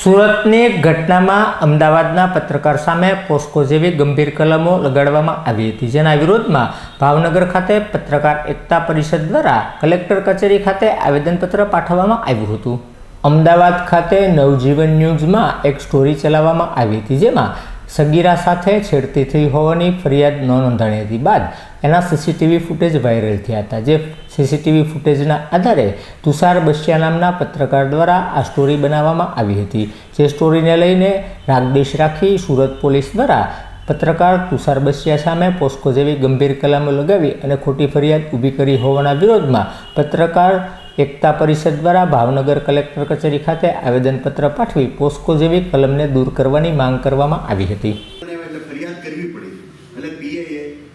સુરતની ઘટનામાં અમદાવાદના પત્રકાર સામે પોસ્કો જેવી ગંભીર કલમો લગાડવામાં આવી હતી. જેના વિરોધમાં ભાવનગર ખાતે પત્રકાર એકતા પરિષદ દ્વારા કલેક્ટર કચેરી ખાતે આવેદનપત્ર પાઠવવામાં આવ્યું હતું. અમદાવાદ ખાતે નવજીવન ન્યૂઝમાં એક સ્ટોરી ચલાવવામાં આવી હતી. જેમાં સગીરા સાથે છેડતી થઈ હોવાની ફરિયાદ નોંધાણી હતી બાદ એના સીસીટીવી ફૂટેજ વાયરલ થયા હતા, જે સીસીટીવી ફૂટેજના આધારે તુષાર બસિયા નામના પત્રકાર દ્વારા આ સ્ટોરી બનાવવામાં આવી હતી. જે સ્ટોરીને લઈને રાગદેશ રાખી સુરત પોલીસ દ્વારા પત્રકાર તુષાર બસિયા સામે પોસ્કો જેવી ગંભીર કલમો લગાવી અને ખોટી ફરિયાદ ઊભી કરી હોવાના વિરોધમાં પત્રકાર એકતા પરિષદ દ્વારા ભાવનગર કલેક્ટર કચેરી ખાતે આવેદનપત્ર પાઠવી પોસ્કો જેવી કલમને દૂર કરવાની માંગ કરવામાં આવી હતી. એટલે ફરિયાદ કરવી પડી. એટલે પીએ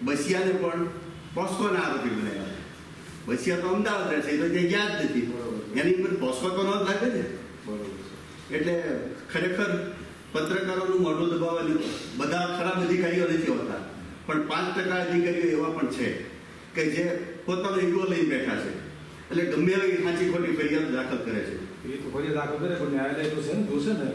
બસિયાને પણ પોસ્કોના આરોપી બનાવ્યા. બસિયા તો અમદાવાદ રહે છે એ તો જે યાદ નથી એની ઉપર પોસ્કો તો ન જ લાગે ને એટલે ખરેખર પત્રકારોનું મોઢું દબાવવાનું બધા ખરાબ અધિકારીઓ નથી હોતા. પણ પાંચ ટકા અધિકારીઓ એવા પણ છે કે જે પોતાનો ઈગો લઈને બેઠા છે. એટલે ગમે એવી સાચી ખોટી ફરિયાદ દાખલ કરે છે. એ તો ફરિયાદ દાખલ કરે પણ ન્યાયાલય તો છે ને જોશે ને.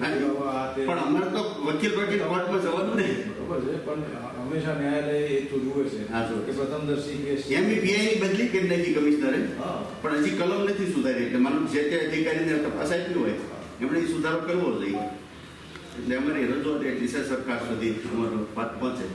પણ અમારે તો વકીલ વકીલ કોર્ટમાં જવાનું નહીં. બરોબર છે પણ હંમેશા ન્યાયાલય એ તો જુએ છે હા, જો કે પ્રથમદર્શી કેસ છે. એમની પીઆઈની બદલી કરી નાખી કમિશનરે? પણ હજી કલમ નથી સુધારી એટલે માનું જે તે અધિકારીને તપાસ આપી હોય એમણે સુધારો કરવો જોઈએ. એટલે અમારી રજૂઆત એટલી છે સરકાર સુધી અમારો વાત પહોંચે.